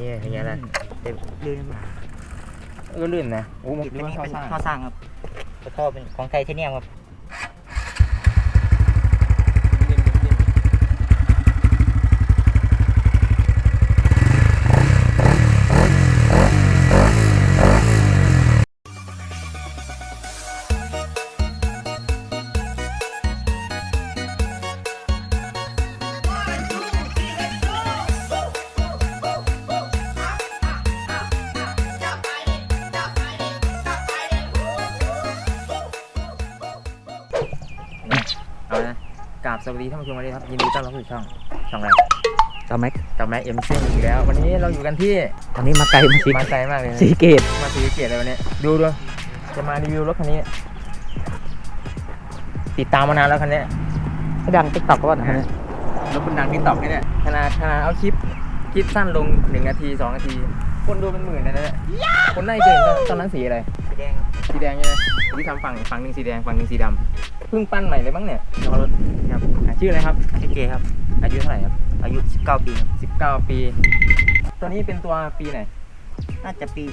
นี่อย่างเงี้ยนะแต่ลื่นมาเออลื่นนะโอ้มันติดรู้ตัวว่านี้เขาเป็นสร้างท่อสร้างครับแต่ท่อเป็นของไทเทเนียมครับ สวัสดีท่านผู้ชมวันนี้ครับยินดีต้อนรับสู่ช่องช่องอะไรต่อแม็กกับแม็กเอ็มซิ่งอีกแล้ว วันนี้เราอยู่กันที่ตอนนี้มาไกลมาสิมาไกลมากเลยนะสีเกตมาสีสะเกียรเลยวันนี้ดูดูจะมารีวิวรถคันนี้ ติดตามมานานแล้วคันนี้ดังติ๊กต็อกก็ว่านะฮะรถบนดังทิกตอกเนี่ยขนาดขนาดเอาคลิปคลิปสั้นลงหนึ่งนาทีสองนาที คนดูเป็นหมื่นเลยนะเนี่ยคนได้เกินตอนตอนนั้นสีอะไรสีแดงครับสีแดงใช่ไหมที่ทำฝั่งฝั่งหนึ่งสีแดงฝั่งหนึ่งสีดำ เพิ่งปั้นใหม่เลยมั้งเนี่ยรถครับอะชื่ออะไรครับสีเกตครับ อายุเท่าไหร่ครับ อายุ 19 ปีครับ 19 ปี ตัวนี้เป็นตัวปีไหนน่าจะปี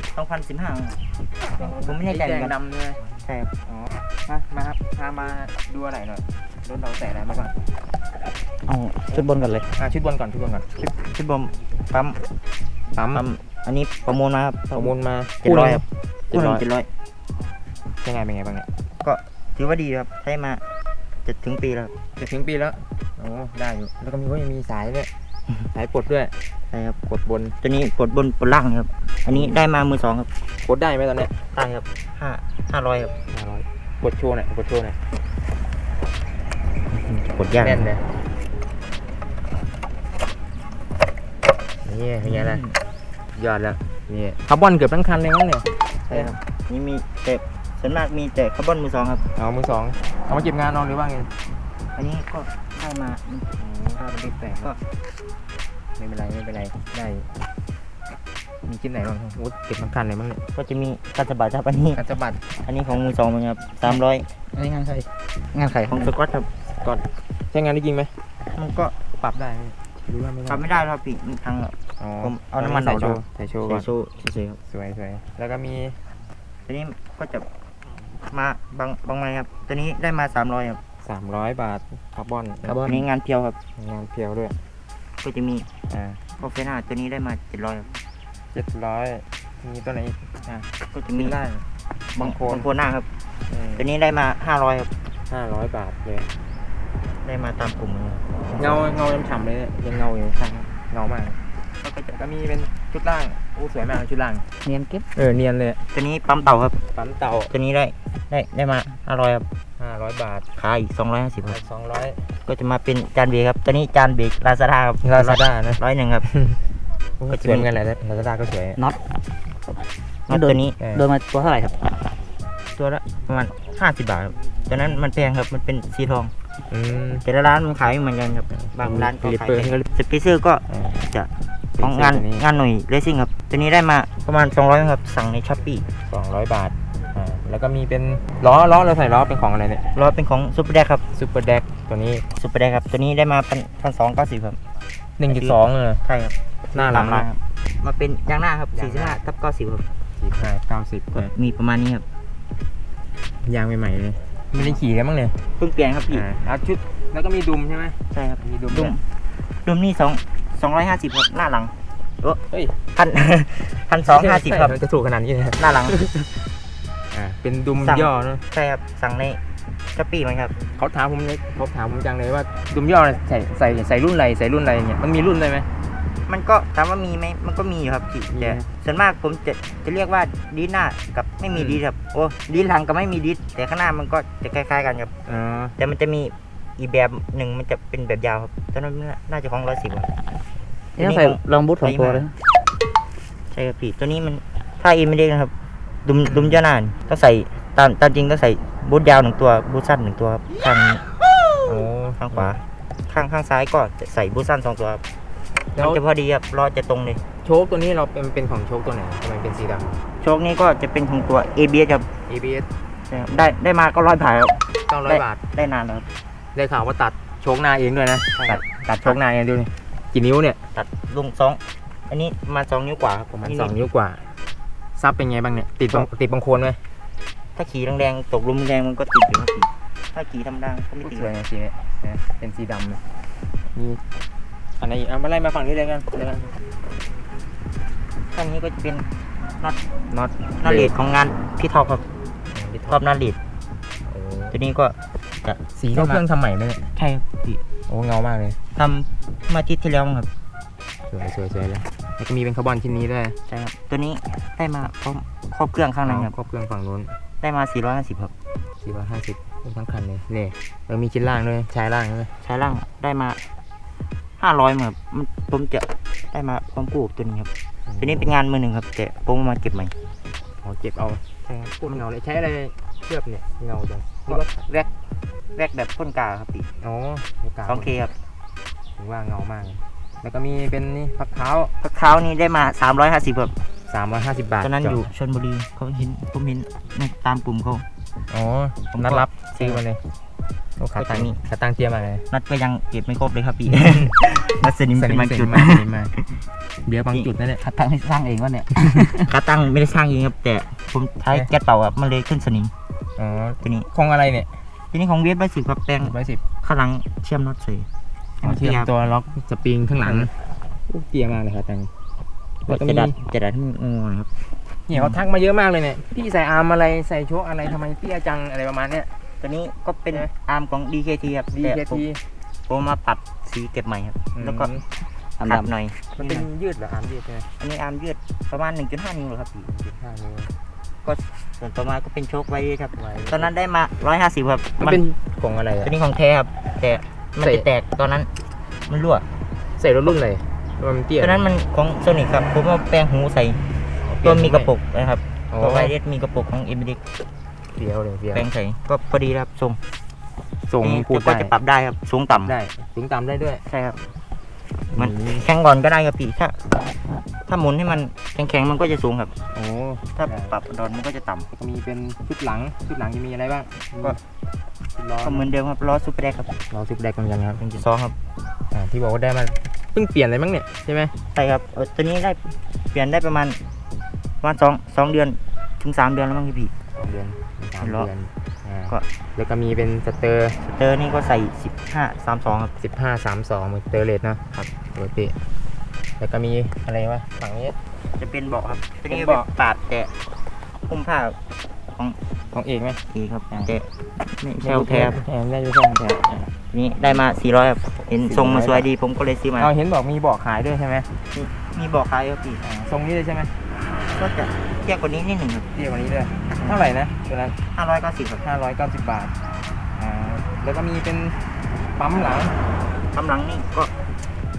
2015ครับผมไม่แน่ใจเหมืแดอนงกันดำเลยใช่ครับอ๋อมามาครับพามาดูอะไรหน่อยรถเราใส่อะไรมาก่อนเอาชุดบนกันเลย อะชุดบนก่อนชุดบนก่อนชุดชุดบนปั๊มปั๊มปั๊มอันนี้ประมูลมาครับประมูลมาเจ็ดร้อยครับเจ็ดร้อยเจ็ดร้อยยังไงเป็นไงบ้างเนี่ยก็ ถือว่าดีครับใช้มาจะถึงปีแล้วครับจะถึงปีแล้วโอ้ได้อยู่แล้วก็มีก็ยังมีสายด้วย สายปลดด้วยใช่ครับกดบนตัวนี้กดบนบนล่างครับ อันนี้ได้มามือสองครับกดได้ไหมตอนเนี้ยได้ครับห้าห้าร้อยครับห้าร้อยกดโชว์หน่อยกดโชว์หน่อยกดยากแน่นเลยนี่เป็นไงล่ะยอดแล้วนี่คาร์บอนเกือบทั้งคันเลยมั้งเนี่ยใช่ครับนี่มีแต่ ส่วนมากมีแต่คาร์บอนมือสองครับ เอามือสอง เอามาเก็บงานนอนหรือว่าไงอันนี้ก็ได้มาถ้ามันเล็กแตกก็ ไม่เป็นไรไม่เป็นไรได้ มีชิ้นไหนบ้างโอ้เก็บทั้งคันเลยมั้งเนี่ยก็จะมีการสะบัดครับอันนี้อัจบัตอันนี้ของมือสองเหมือนกันครับสามร้อยอันนี้งานใคร งานไขของสกอตครับก่อนใช้งานได้จริงไหมมันก็ปรับได้ไหมหรือว่าไม่ได้ทำไม่ได้ครับพี่มันพังครับ อ๋อผมเอาน้ำมันใส่ดอกโชว์ใส่โชว์ก่ใส่อนโซ่เฉยๆครับสวยสวยแล้วก็มีตัวนี้ก็จะ มาบางบางไม้ครับ ตัวนี้ได้มาสามร้อยครับ300บาทคาร์บอนอันนี้งานเพียวครับ งานเพียวด้วย ก็จะมีอ่าพอเฟน่าตัวนี้ได้มาเจ็ดร้อยครับเจ็ดร้อยมีตัวไหนอีกอ่าก็จะมีมีได้บางบางโคโคนนโคนหน้าครับอืมตัวนี้ได้มาห้าร้อยครับห้าร้อยบาทเลย ได้มาตามกลุ่มเลยครับเงาเงายังฉ่ำเลยเนี่ยยังเงาอยู่ข้างเงามาก แล้วก็จะก็มีเป็นชุดล่างโอ้สวยมากเลยชุดล่าง เนียนเก็บเออเนียนเลยตัวนี้ปั๊มเต่าครับปั๊มเต่าตัวนี้ได้ได้ได้มาห้าร้อยครับห้าร้อยบาทขายอีกสองร้อยห้าสิบครับสองร้อยก็จะมาเป็นจานเบรกครับตัวนี้จานเบรกลาซาด้าครับลาซาด้านะร้อยหนึ่งครับก็จะสวยมีเหมือนกันแหละลาซาด้าก็สวยน็อตน็อตตัวนี้เออโดนมาตัวเท่าไหร่ครับ ตัวละประมาณห้าสิบบาทครับตัวนั้นมันแพงครับมันเป็นสีทองอืมแต่ละร้านมันขายไม่เหมือนกันครับ บางร้านก็ลิปขายเปอร์แพงสเปเซอร์ก็เออจะ ของงานตัวนี้งานหน่วยเลสซิ่งครับ ตัวนี้ได้มาประมาณ 200ครับ สั่งในช้อปปี้สองร้อยบาทอ่าแล้วก็มีเป็นล้อล้อเราใส่ล้อเป็นของอะไรเนี่ยรอเป็นของซูเปอร์แดกครับซูเปอร์แดกตัวนี้ ซูเปอร์แดกครับ ตัวนี้ได้มาพันพันสองเก้าสิบครับหนึ่งจุดสองเลยใช่ครับหน้าหลังตมร้านครับ มาเป็นยางหน้าครับยางหน้า45ทับ90ครับสี่ห้าเก้าสิบก็มีประมาณนี้ครับ ยางใหม่ๆเลยไม่ได้ขี่กันบ้างเนี่ยเพิ่งเปลี่ยนครับพี่ อ่าแล้วชุดแล้วก็มีดุมใช่ไหมใช่ครับ มีดุมดุม ดุมนี่สอง สองร้อยห้าสิบครับหน้าหลังเฮ้ย พันพันสองห้าสิบครับมันจะถูกขนาดนี้เลยหน้าหลัง อ่าเป็นดุมสั่ง ย่อเนอะใช่ครับ สั่งในช้อปปี้ไหมครับ เขาถามผมเลยเขาถามผมจังเลยว่าดุมย่อเนี่ยใส่ใส่ใส่รุ่นอะไรใส่รุ่นอะไรเนี่ยมันมีรุ่นเลยไหม มันก็ถามว่ามีไหมมันก็มีอยู่ครับพี่มีแต่ส่วนมากผมจะจะเรียกว่าดีดหน้ากับไม่มีอืม ดีดครับ โอ้ดีดหลังกับไม่มีดีดแต่ข้างหน้ามันก็จะคล้าย ๆ กันครับอ๋อแต่มันจะมี อีกแบบหนึ่งมันจะเป็นแบบยาวครับตอนนั้นน่าจะของร้อยสิบครับนี่ต้องใส่รองบูทสองตัวเลยใช่ครับพี่ตัวนี้มันถ้าอีไม่ได้นะครับ ดุมดุมย่าหน้านี่ต้องใส่ตามตามจริงต้องใส่บูทยาวหนึ่งตัวบูทสั้นหนึ่งตัวครับข้างนี้โอ้ข้างขวา ข้างข้างซ้ายก็จะใส่บูทสั้นสองตัวครับแล้มัวนจะพอดีครับล้อจะตรงเลยโชคตัวนี้เราเป็นเป็นของโชคตัวไหนทำไมเป็นสีดโชคนี้ก็จะเป็นของตัว ABS ครับำ ABS ใช่ครับได้ได้มาก็ร้อยผ่ายครับเก้าร้อยบาทได้นานแล้วครับ ได้ข่าวว่าตัดโชคหน้าเองด้วยนะใช่คตัรัดบ ตัดโชคหน้าเองดูนี่กี่นิ้วเนี่ยตัดลงสองอันนี้มาสองนิ้วกว่าครับประมาณนี่สองนิ้วกว่า ซับเป็นไงบ้างเนี่ย ติดบังติดบังโคลนไหมถ้าขี่แรงๆตกลมแรงมันก็ติดอยู่ครับพี่ถ้าขี่ธรรมดาก็ไม่ติดสวยนะสีเนี้ยนะเป็นสีดำเลยมีอันไหนอีกเอามาไล่มาฝั่งนี้เลยกันเลยกันข้างนี้ก็จะเป็นน็อตน็อตน็อตเลดของงานพี่ท็อปครับท็อปน็อตเลดโอ้ตัวนี้ก็ จะสีก็เครื่องทำใหม่ไหมเนี่ยใช่ครับพี่โอ้เงามากเลยทำมาอาทิตย์ที่แล้วครับ สวยสวยสวยเลยแล้วก็มีเป็นคาร์บอนชิ้นนี้ด้วยใช่ครับ ตัวนี้ได้มาพร้อมครอบเครื่องข้างในครับ ครอบเครื่องฝั่งนู้น ได้มา 450ครับ450ทั้งคันเลยนี่เออมีชิ้นล่างด้วยใช้ล่างด้วยใช้ล่างได้มา 500มาครับมันผมจะได้มาพร้อมกู้กับตัวนี้ครับ ตัวนี้เป็นงานมือหนึ่งครับแต่ผมเอามาเก็บใหม่อ๋อเก็บเอาใช่ครับพูดเงาเลยใช้อะไรเคลือบเนี่ยเงาจังก็แรก แรกแบบพ่นกาครับพี่อ๋อในกาวสองเคครับถึงว่าเงามากเลยแล้วก็มีเป็นนี่พักเท้าพักเท้านี่ได้มา350ครับ350บาทตอนนั้นอยู่ชนบุรีเขาเห็นผมเห็นในตามกลุ่มเขา อ๋อผมก็นัดรับซื้อมาเลยโอ้ขาก็ตังจะมีค์ขาตังค์เตรียมมาเลยนัดก็ยังเก็บไม่ครบเลยครับพี่ นัดสนิมเป็นบางจุดมาสนิมมาเดี๋ยวบางจุดนั่นแหละ ขาตั้งให้สร้างเองวะเนี่ย ขาตั้งไม่ได้สร้างเองครับแต่ผมใช้เอ๊ะแก๊สเป่าครับมันเลยขึ้นสนิมอ๋อ ตัวนี้คงอะไรเนี่ย ตัวนี้ของเวฟร้อยสิบครับแปลงร้อยสิบข้างหลังเชื่อมน็อตใส่ให้มันเทียมยาวตัวล็อกสปริงข้างหลังอู้เตรียมมากเลยขาตังค์แล้วก็จะมีดัดจะดัดให้มันงอนะครับเนี่ยเขาทักมาเยอะมากเลยเนี่ยพี่ใส่อาร์มอะไรใส่โชคอะไรทำไมเตี้ยจังอะไรประมาณเนี้ยตัวนี้ก็เป็นเอ๊ะอาร์มของ DKT ครับแต่ผม DKT ผมมาปรับสีเก็บใหม่ครับ แล้วก็อืมขัดหน่อย มันเป็นยืดเหรออาร์มยืดใช่ไหมอันนี้อาร์มยืดประมาณ 1.5 นิ้วเหรอครับพี่ยืดข้างนี้ ก็ส่วนต่อมาก็เป็นโชคไว้ครับ ไว้ ตอนนั้นได้มา150ครับมันเป็นของอะไรอะ ตัวนี้ของแท้ครับ แต่มันใส่ จะแตกตอนนั้น มันรั่วใส่รถรุ่นอะไรมันเตี้ยตอนนั้นมันของโซนิคครับผมเอาแปลงหูใส่ตัวมีกระปุกนะครับอ๋อตัวไวเรสมีกระปุกของเอ็มดีเฟี้ยวเลยเฟี้ยวแปลงใส่ก็พอดีครับทรงส่งนี่พูดก็ได้จะปรับได้ครับสูงต่ำได้สูงต่ำได้ด้วย ใช่ครับ มันแข็งก่อนก็ได้ครับพี่ถ้า ถ้าหมุนให้มันแข็งๆมันก็จะสูงครับ โอ้ถ้าปรับดอนมันก็จะต่ำแล้วก็มีเป็นชุดหลังชุดหลังจะมีอะไรบ้างก็ชุดล้อก็เหมือนเดิมครับล้อซูเปอร์แดกครับล้อซิปแดกเหมือนกันครับเป็นจุดสองครับอ่าที่บอกว่าได้มาเพิ่งเปลี่ยนอะไรมั้งเนี่ยใช่ไหมใช่ครับเออตัวนี้ได้เปลี่ยนได้ประมาณประมาณสองสองเดือนถึงสามเดือนแล้วมั้งพี่สองเดือนสามล้อเดือนอ่าก็ แล้วก็มีเป็นสเตอร์ สเตอร์นี่ก็ใส่สิบห้าสามสองครับสิบห้าสามสองสเตอร์เลสนะครับปกติ แล้วก็มีอะไรวะฝั่งนี้ จะเป็นเบาะครับตัวนี้เป็นเป็นเบาะปาดแต่คุ้มผ้าของของเอกไหมเอกครับแต่ไม่ใช่ของแท้ครับแท้ได้ไม่ใช่ของแท้ตัวนี้ได้มาสี่ร้อยครับเห็นทรงมันสวยดีผมก็เลยซื้อมาเอาเห็นบอกมีบอกขายด้วยใช่ไหมมีเบอกขายครับพี่อ่าทรงนี้เลยใช่ไหมก็จะเทียบกว่านี้นิดหนึ่งครับเตี้ยกว่านี้ด้วยเท่าไหร่นะตัวนั้นห้าร้อยเก้าสิบครับห้าร้อยเก้าสิบบาทอ่าแล้วก็มีเป็นปั๊มหลังกำลังนี่ก็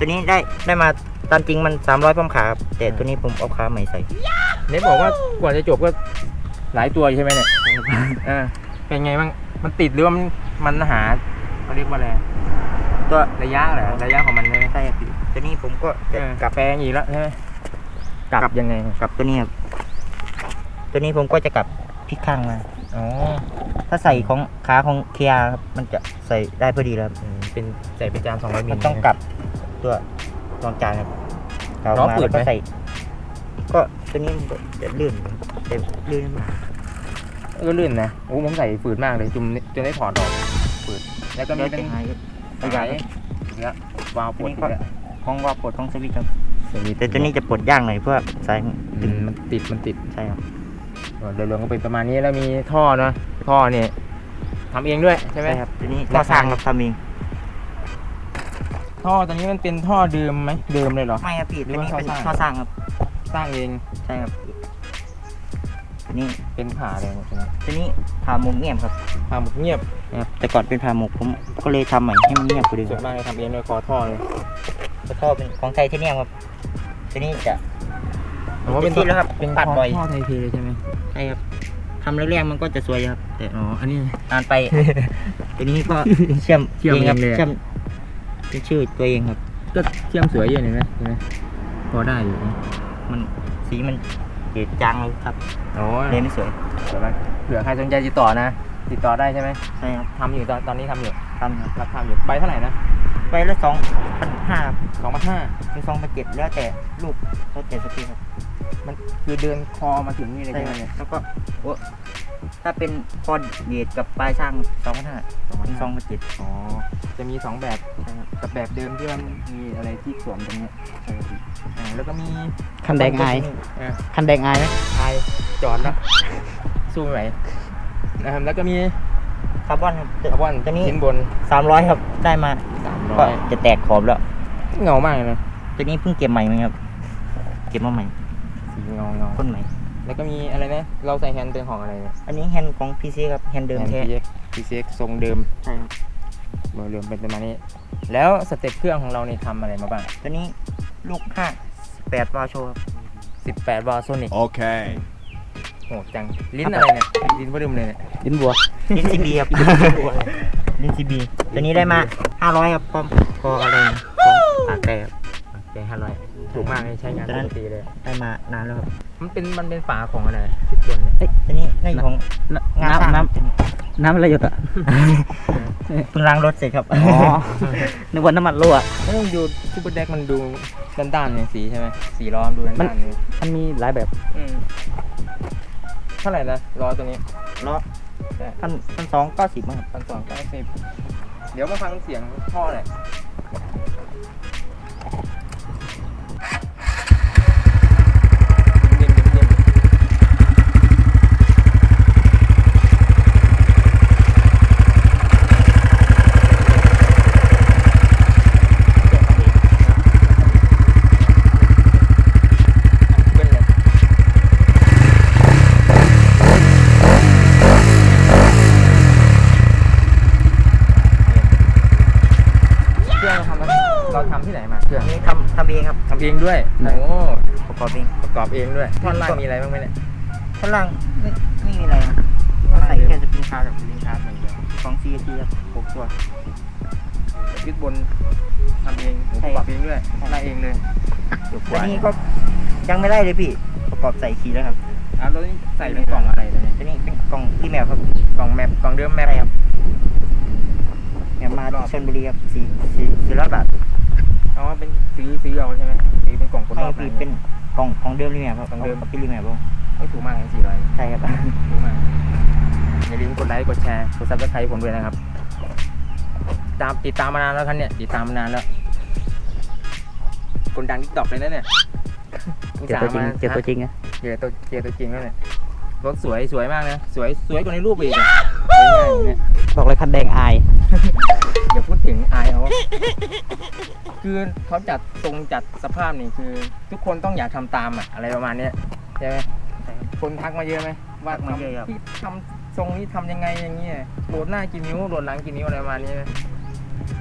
ตัวนี้ได้ได้มาตามจริงมันสามร้อยพร้อมขาครับแต่ตัวนี้ผมเอาขาใหม่ใส่เน็ตบอกว่ากว่าจะจบก็หลายตัวอยู่ใช่ไหมเนี่ยอ่าเป็นไงบ้างมันติดหรือว่ามันมันหาเขาเรียกว่าอะไรตัวระยะเหรอระยะของมันใช่ไหมใช่ครับพี่ตัวนี้ผมก็จะเออกลับแปลงอีกแล้วใช่ไหมกลับกลับยังไงกลับตัวนี้ครับตัวนี้ผมก็จะกลับพลิกข้างมาอ๋อถ้าใส่ของขาของเคียครับมันจะใส่ได้พอดีแล้วครับอืมเป็นใส่เป็นจานสองร้อยมิลมันต้องกลับ ตัวรองจานครับกลับล้อมาเปิดแล้วไหมก็ใส่ก็ตัวนี้มันก็จะลื่นครับแต่ลื่นมากเออลื่นนะโอ้ผมใส่ฝืดมากเลยจุ่มจนได้ถอดออกฝืดแล้วก็มีแล้วเป็นจะหายสายเนี่ยวาล์วปลดอีกแล้วของว่าปลดของสวิตช์ครับแต่ตัวนี้จะปลดยากหน่อยเพื่อสายอืดึงมมันติดมันติดใช่ครับโดยรวมก็เป็นประมาณนี้แล้วมีท่อเนอะท่อเนี่ยทำเองด้วยใช่ไหมใช่ครับตัวนี้ราเราคาสร้างครับทำเอง ท่อตัวนี้มันเป็นท่อเดิมไหมเดิมเลยเหรอ ไม่ครับพี่หรืตัวอว่านี้เป็นท่อท่อสสร้าร้างงครับ สร้างเองใช่ครับตัวนี้เป็นผ่าเลยหมดใช่ไหมตัวนี้ผ่ามุมเงียบครับผ่าหมดเงียบนะครับ แต่ก่อนเป็นผ่าหมกผมก็เลยทำใหม่ให้มันเงียบกว่าเดิมส่วนมากจะทำเองเลยคอท่อเลยแล้วท่อเป็นของไทเทเนียมครับตัวนี้จะผมว่าเป็นที่แล้วครับเป็นปัดบ่อย ท่อไทยทีเลยใช่ไหมใช่ครับทำแรกๆมันก็จะสวยครับแต่อ๋ออันนี้ นานไป ตัวนี้ก็ เชื่อมเชื่อมเองครับเองเลยอะเชื่อม เป็นชื่อตัวเองครับ ก็เชื่อมสวยอยู่เห็นไหมเห็นไหมพอได้อยู่นะมันสีมันเกจจางเลยครับโอ้ยเลยไม่สวยสวยมากเผื่อใครสนใจติดต่อนะ ติดต่อได้ใช่ไหมใช่ครับทำอยู่ตอนตอนนี้ทำอยู่ทำครับรับทำอยู่ใบเท่าไหร่นะไปละสองพันห้าครับสองพันห้าถึงสองพันเจ็ดแล้วแต่ลูกแล้วแต่สเปคครับมันคือเดินคอมาถึงนี่เลยใช่ใช่คไหมรับเนี่ยแล้วก็โอ้ ถ้าเป็นคอเดียดกับปลายช่างสองพันห้าถึงสองพันเจ็ดอ๋อ จะมีสองแบบกับแบบเดิมที่มันมีอะไรที่สวมตรงเนี้ยใช่ครับพี่อ่าแล้วก็มีคันแดงอายเอ่อคันแดงอายไหมไทยจอดแล้วสู้ไม่ไหวนะครับแล้วก็มีคาร์บอนครับคาร์บอนตัวนี้ชิ้นบนสามร้อยครับได้มาสามร้ก็อยจะแตกขอบแล้วเงามากเลยนะตัวนี้เพิ่งเก็บใหม่มั้งครับ เก็บมาใหม่สีเงาเงาต้นใหม่ แล้วก็มีอะไรนะ เราใส่แฮนด์เป็นของอะไรเนี่ยอันนี้แฮนด์ของ PC ครับแฮนด์เดิมแท้ PX PCX ทรงเดิมใช่ครับเบอร์เดิมเป็นประมาณนี้ แล้วสเต็ปเครื่องของเราเนี่ยทำอะไรมาบ้าง ตัวนี้ลูกห้าแปดวาโชครับ18วาโซนิก Okay. โหดจัง ลิ้นอะไรเนี่ย ลิ้นพอดึมเลยเนี่ยดินบัว ลินซีบีครับลินซีบีตัวนี้ได้มาห้าร้อยครับพร้อมพออะไรนะพร้อมปากแต่ครับปากแต่ห้าร้อยถูกมากเลยใช้งานตอนปนั้นกติเลย ได้มานานแล้วครับ มันเป็นมันเป็นฝาของอะไรที่บนเนี่ยเฮ้ยตัวนี้ได้ของงานสร้างน้ำน้ำอะไรหยดอะเพิ่งล้างรถเสร็จครับอ๋อนึกว่าน้ำมันรั่วไม่ต้องดูซูเปอร์แดกมันดูด้านๆเนี่ยสีใช่ไหมสีล้อมดูด้านๆเนี่ยมันมีหลายแบบอืมเท่าไหร่นะล้อตัวนี้ล้อ พันพันสองเก้าสิบครับพันสองเก้าสิบเดี๋ยวมาฟังเสียงท่อหน่อย ประกอบเองด้วยท่อนล่างมีอะไรบ้างไหมเนี่ยข้างล่างไม่ไม่มีอะไรครับก็ใส่แค่สปริงคาร์กับลิงคาร์ดเหมือนกันของ CAT ครับหกตัวยึดบนทำเองผมประกอบเองด้วยได้เองเลยเดี๋ยวกตัวว่านี้ก็ยังไม่ได้เลยพี่ ประกอบใส่ทีแล้วครับอะแล้วนี่ใส่เป็นกล่องอะไรตัวนี้ตัวนี้เป็นกล่องรีแมปครับกล่องแมปกล่องเดิมแมปใช่ครับแมปมาที่ชลบุรีครับสี่สี่สี่ร้อยบาทอ๋อเป็นซื้อซื้อเอาใช่ไหมซื้อเป็นกล่องคนไม่รอบพี่เป็น กล่องของเดิมรีแมปครับของเดิมาเป็นรีแมปครับไม่ถูกมากเลยสี่ร้อยใช่ครับ ถูกมากอย่าลืมกดไลค์กดแชร์กดซับสไครต์ผมด้วยนะครับ ตามติดตามมานานแล้วครับเนี่ยติดตามมานานแล้วคนดังทิกตอกเลยนะเนี่ยเจอตัวจริงเจอตัวจริงอะเจอตัวเจอตัวจริงแล้วเนี่ยรถสวยสวยมากนะสวยสวยกว่าในรูปอีกอะง่ายๆเนี่ยบอกเลยคันแดงอาย อย่าพูดถึงอายเขาคือเขาจัดทรงจัดสภาพนี่คือ ทุกคนต้องอยากทำตามอะอะไรประมาณเนี้ยใช่ไหมคนทักมาเยอะไหมว่าทักมาเยอะครับ ทำที่ทำทรงนี้ทำยังไงอย่างเงี้ยโหลดหน้ากี่นิ้วโหลดหลังกี่นิ้วอะไรประมาณนี้ไหม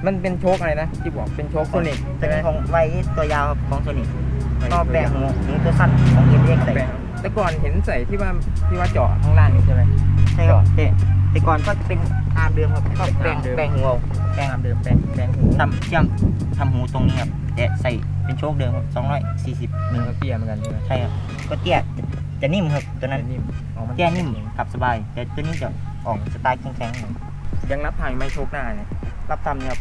มันเป็นโชคอะไรนะที่บอกเป็นโชคโซนิกตัใช่วไหมนี้ของไวตัวยาวครับของโซนิก็แปลงหัวหูตัวสั้นของเอ็มเอ็กใส่แปลงแต่ก่อนเห็นใส่ที่ว่าที่ว่าเจาะข้างล่างนี่ใช่ไหมใช่ครับแต่ แต่ก่อนก็จะเป็นอาร์มเดิมครับก็แปลงอาร์มเดิมแปลงหัวเอาแปลงเดิมแปลงแปลงหูทำเชื่อมทำหูตรงนี้ครับแต่ใส่เป็นโชคเดิมครับสองร้อยสี่สิบมันก็เตี้ยเหมือนกันใช่ไหมใช่ครับก็เตี้ยจะจะนิ่มครับตัวนั้นนิ่มอ๋อมันเตี้ยนิ่มขับสบายแต่ตัวนี้จะออกสไตล์แข็งๆหน่อยยังรับทางไม่โชคหน้าเนี่ยรับทำเนี่ยครับ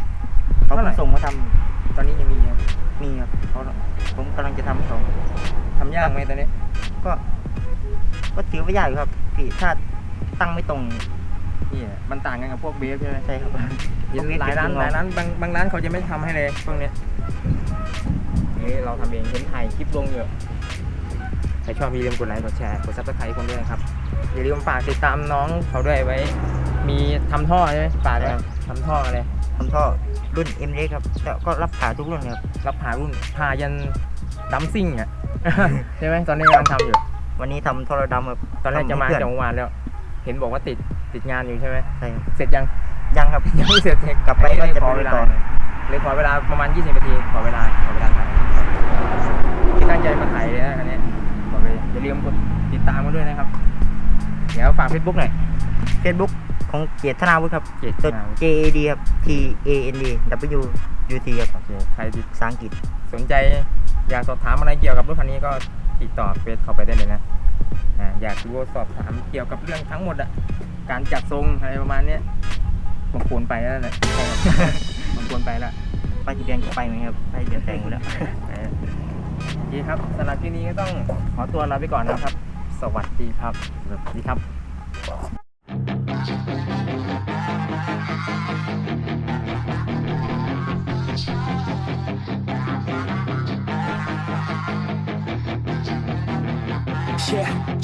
เขาเท่าไหร่เพิ่งส่งมาทตอนนี้ยังมีครับำมีครับเขาผมกำลังจะทำเขาทำยากไหมตอนนี้ ก็ ก็ถือว่ายากอยู่ครับพี่ถ้าตั้งไม่ตรง นี่อะมันต่างกันกับพวกเบฟใช่ไหมใช่ครับเห็นหลายร้านหลายร้านบางบางร้านเขาจะไม่ทำให้เลยพวกเนี้ยนี่เราทำเองเห็นถ่ายคลิปลงอยู่ใครชอบอย่าลืมกดไลค์กดแชร์กดซับสไครต์ผมด้วยนะครับอย่าลืมฝากติดตามน้องเขาด้วยไว้ มีทำท่อใช่ไหมฝากเลยทำท่ออะไรทำท่อรุ่น M เล็กครับแล้วก็รับขายทุกรุ่นครับ รับหารุ่นพายันดัมซิ่งอะ ใช่ไหมตอนนี้กำลังทำอยู่ วันนี้ทำท่อระดำครับตอนแรกจะมาทำให้จากเพื่อนเมื่อวานแล้ว เห็นบอกว่าติด ติดงานอยู่ใช่ไหมใช่ครับเสร็จยังยังครับ ยังไม่เสร็จเลยกลับไปก็จะขอไปเวลาต่อเลยขอเวลาประมาณ 20นาทีขอเวลาขอเวลาถ่ายที่ตั้งใจมาถ่ายเลยนะคันนี้บอกเลยอย่าลืมกดติดตามกันด้วยนะครับ เดี๋ยวฝากเฟซบุ๊กหน่อยเฟซบุ๊กของเกียรติธนาวุฒิครับเจตตัวนา J A D ครับ T A N D W U T ครับโอเคใครที่ภาษาอังกฤษสนใจอยากสอบถามอะไรเกี่ยวกับรถคันนี้ก็ติดต่อเฟซเข้าไปได้เลยนะอ่าอยากรู้สอบถามเกี่ยวกับเรื่องทั้งหมดอะ การจัดทรงอะไรประมาณเนี้ยผมควรไปแล้วแหละผมควรไปแล้วป้ายทะเบียนจะไปไหมครับป้ายทะเบียนแต่งหมดแล้วโอเคครับสำหรับที่นี้ก็ต้องขอตัวลาไปก่อนนะครับ สวัสดีครับสวัสดีครับ